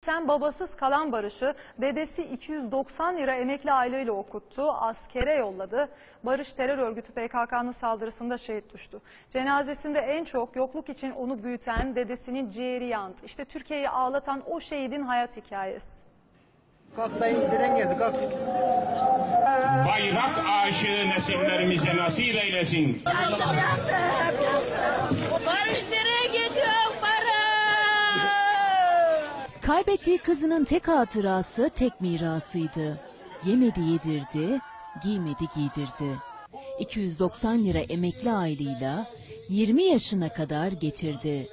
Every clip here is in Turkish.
Sen babasız kalan Barış'ı dedesi 290 lira emekli aileyle okuttu, askere yolladı. Barış terör örgütü PKK'nın saldırısında şehit düştü. Cenazesinde en çok yokluk için onu büyüten dedesinin ciğeri yandı. İşte Türkiye'yi ağlatan o şehidin hayat hikayesi. Kalk dayı deden geldi kalk. Bayrak aşığı nesillerimize nasip eylesin. Barış nereye Kaybettiği kızının tek hatırası tek mirasıydı. Yemedi yedirdi, giymedi giydirdi. 290 lira emekli aylığıyla 20 yaşına kadar getirdi.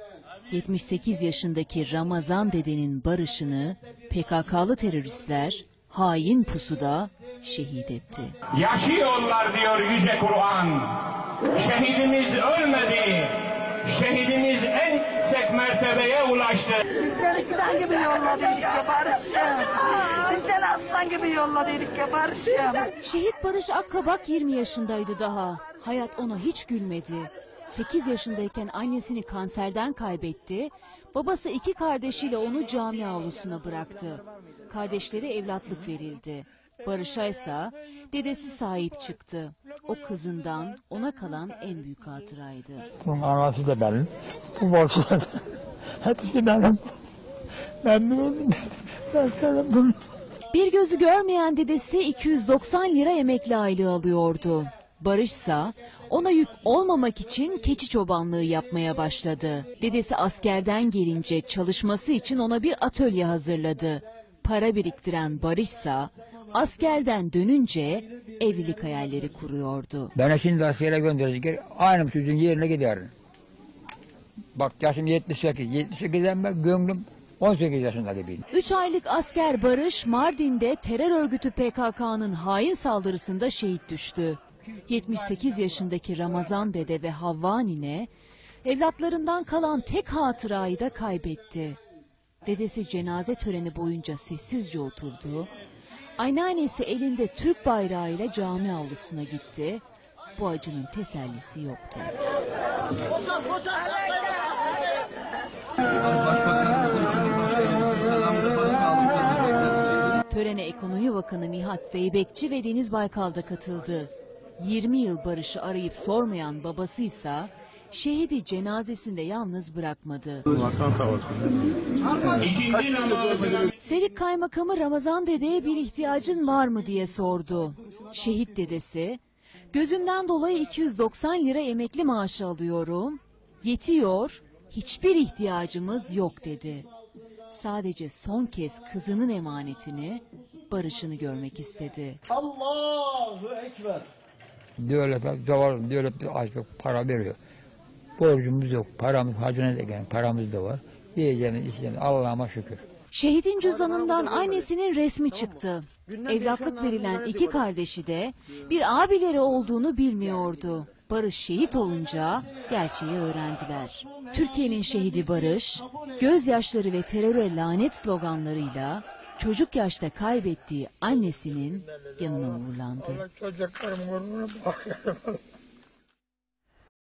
78 yaşındaki Ramazan dedenin barışını PKK'lı teröristler hain pusuda şehit etti. Yaşıyorlar diyor Yüce Kur'an. Şehidimiz ölmedi. Mertebeye ulaştı. Biz seni fidan gibi yolladıydık ya Barış'ım. Biz seni aslan gibi yolladıydık ya Barış'ım. Şehit Barış Akkabak 20 yaşındaydı daha. Hayat ona hiç gülmedi. 8 yaşındayken annesini kanserden kaybetti. Babası iki kardeşiyle onu cami avlusuna bıraktı. Kardeşleri evlatlık verildi. Barış'a ise dedesi sahip çıktı. O kızından ona kalan en büyük hatıraydı. Bunun anası da benim. Bu borçlar hepsi benim. Ben bunu ben sana bunu Bir gözü görmeyen dedesi 290 lira emekli aylığı alıyordu. Barışsa ona yük olmamak için keçi çobanlığı yapmaya başladı. Dedesi askerden gelince çalışması için ona bir atölye hazırladı. Para biriktiren Barışsa askerden dönünce evlilik hayalleri kuruyordu. Beni şimdi askere gönderecekler. Aynı çocuğun yerine giderim. Bak yaşım 78. 78'den ben gönlüm 18 yaşında gibiyim. 3 aylık asker Barış Mardin'de terör örgütü PKK'nın hain saldırısında şehit düştü. 78 yaşındaki Ramazan dede ve Havva nine evlatlarından kalan tek hatırayı da kaybetti. Dedesi cenaze töreni boyunca sessizce oturdu. Anneannesi elinde Türk bayrağıyla cami avlusuna gitti. Bu acının tesellisi yoktu. Törene Ekonomi Bakanı Nihat Zeybekçi ve Deniz Baykal da katıldı. 20 yıl Barış'ı arayıp sormayan babasıysa şehidi cenazesinde yalnız bırakmadı. Selik Kaymakamı Ramazan dedeye bir ihtiyacın var mı diye sordu. Şehit dedesi, gözümden dolayı 290 lira emekli maaşı alıyorum. Yetiyor, hiçbir ihtiyacımız yok dedi. Sadece son kez kızının emanetini, barışını görmek istedi. Devlet, devlet, devlet bir açlık para veriyor. Borcumuz yok. Paramız hacına da gelen paramız da var. Yiyeceğimiz, içeceğimiz Allah'ıma şükür. Şehidin cüzdanından annesinin resmi çıktı. Evlatlık verilen iki kardeşi de bir abileri olduğunu bilmiyordu. Barış şehit olunca gerçeği öğrendiler. Türkiye'nin şehidi Barış, gözyaşları ve teröre lanet sloganlarıyla çocuk yaşta kaybettiği annesinin yanına uğurlandı. Çocuklarım.